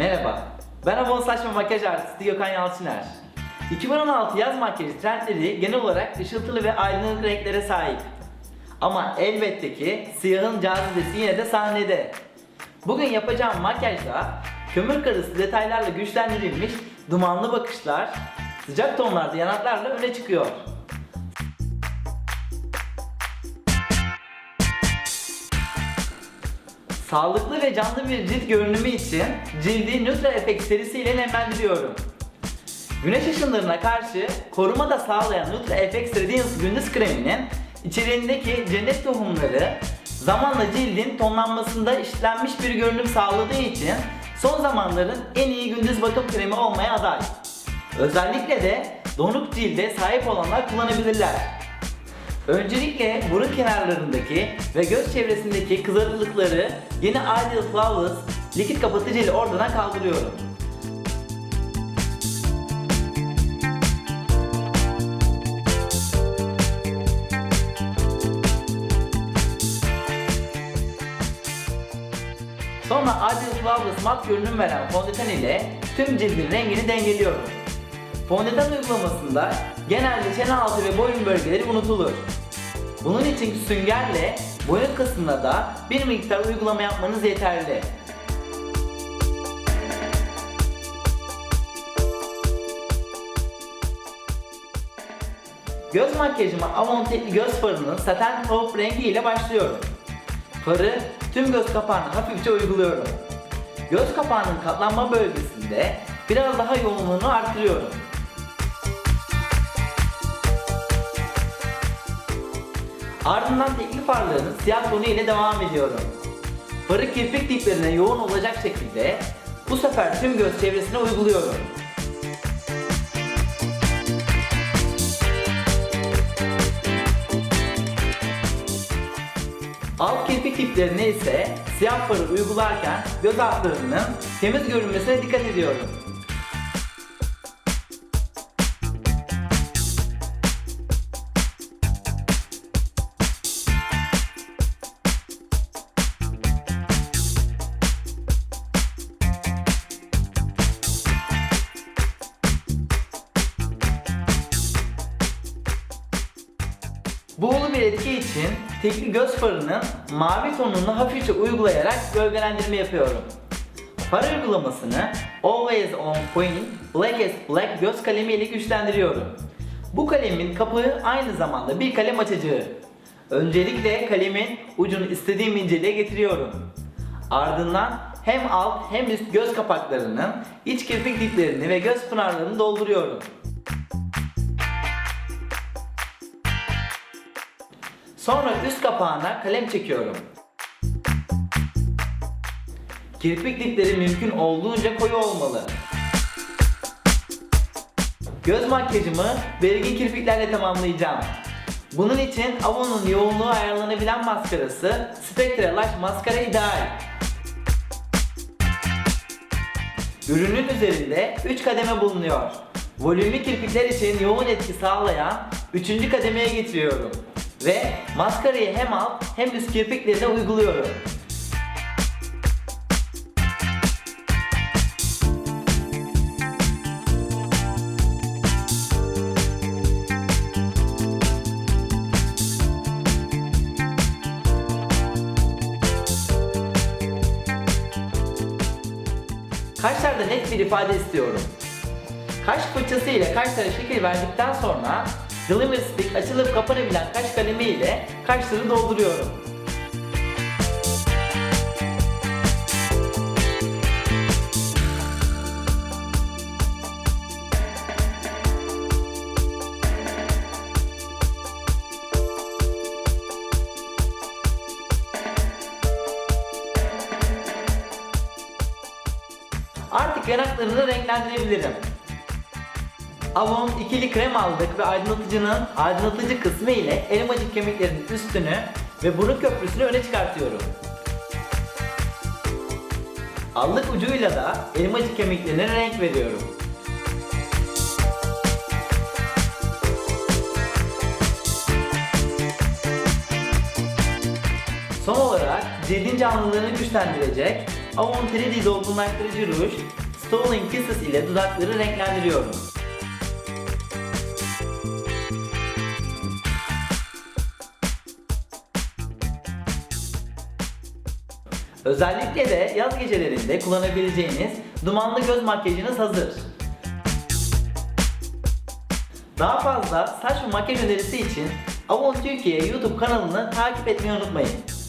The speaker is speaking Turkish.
Merhaba, ben ve Makyaj Artisti Gökhan Yalçıner. 2016 yaz makyajı trendleri genel olarak ışıltılı ve aydınlık renklere sahip. Ama elbette ki siyahın cazibesi yine de sahnede. Bugün yapacağım makyajda kömür karısı detaylarla güçlendirilmiş dumanlı bakışlar, sıcak tonlarda yanaklarla öne çıkıyor. Sağlıklı ve canlı bir cilt görünümü için cildi Nutra Effect serisiyle nemlendiriyorum. Güneş ışınlarına karşı koruma da sağlayan Nutra Effects Radiance gündüz kreminin içeriğindeki cennet tohumları zamanla cildin tonlanmasında işlenmiş bir görünüm sağladığı için son zamanların en iyi gündüz bakım kremi olmaya aday. Özellikle de donuk cilde sahip olanlar kullanabilirler. Öncelikle burun kenarlarındaki ve göz çevresindeki kızarıklıkları yeni Ideal Flawless likit kapatıcı ile oradan kaldırıyorum. Sonra Ideal Flawless mat görünüm veren fondöten ile tüm cildin rengini dengeliyorum. Fondöten uygulamasında genelde çene altı ve boyun bölgeleri unutulur. Bunun için süngerle boyun kısmına da bir miktar uygulama yapmanız yeterli. Göz makyajıma Avon Tekli göz farının saten taupe rengi ile başlıyorum. Farı tüm göz kapağına hafifçe uyguluyorum. Göz kapağının katlanma bölgesinde biraz daha yoğunluğunu arttırıyorum. Ardından tekli farların siyah tonu ile devam ediyorum. Farı kirpik diplerine yoğun olacak şekilde bu sefer tüm göz çevresine uyguluyorum. Alt kirpik diplerine ise siyah farı uygularken göz altlarının temiz görünmesine dikkat ediyorum. Buğulu bir etki için tekli göz farının mavi tonunu hafifçe uygulayarak gölgelendirme yapıyorum. Far uygulamasını Always On Point Black as Black göz kalemi ile güçlendiriyorum. Bu kalemin kapağı aynı zamanda bir kalem açıcı. Öncelikle kalemin ucunu istediğim inceliğe getiriyorum. Ardından hem alt hem üst göz kapaklarının iç kirpik diplerini ve göz pınarlarını dolduruyorum. Sonra üst kapağına kalem çekiyorum. Kirpik dipleri mümkün olduğunca koyu olmalı. Göz makyajımı belirgin kirpiklerle tamamlayacağım. Bunun için Avon'un yoğunluğu ayarlanabilen maskarası Spectra Lash Maskara ideal. Ürünün üzerinde 3 kademe bulunuyor. Volümlü kirpikler için yoğun etki sağlayan 3. kademeye getiriyorum. Ve maskarayı hem alt hem üst kirpiklerine uyguluyorum. Kaşlarda net bir ifade istiyorum. Kaş fırçası ile kaşlara şekil verdikten sonra Glimmer Stick açılıp kapanabilen kaş kalemi ile kaşları dolduruyorum. Artık yanaklarını renklendirebilirim. Avon ikili krem aldık ve aydınlatıcının aydınlatıcı kısmı ile elmacık kemiklerinin üstünü ve burun köprüsünü öne çıkartıyorum. Allık ucuyla da elmacık kemiklerine renk veriyorum. Son olarak cildin canlılığını güçlendirecek Avon 3D dolgunlaştırıcı ruj Stoling Kisses ile dudakları renklendiriyorum. Özellikle de yaz gecelerinde kullanabileceğiniz dumanlı göz makyajınız hazır. Daha fazla saç ve makyaj önerisi için Avon Türkiye YouTube kanalını takip etmeyi unutmayın.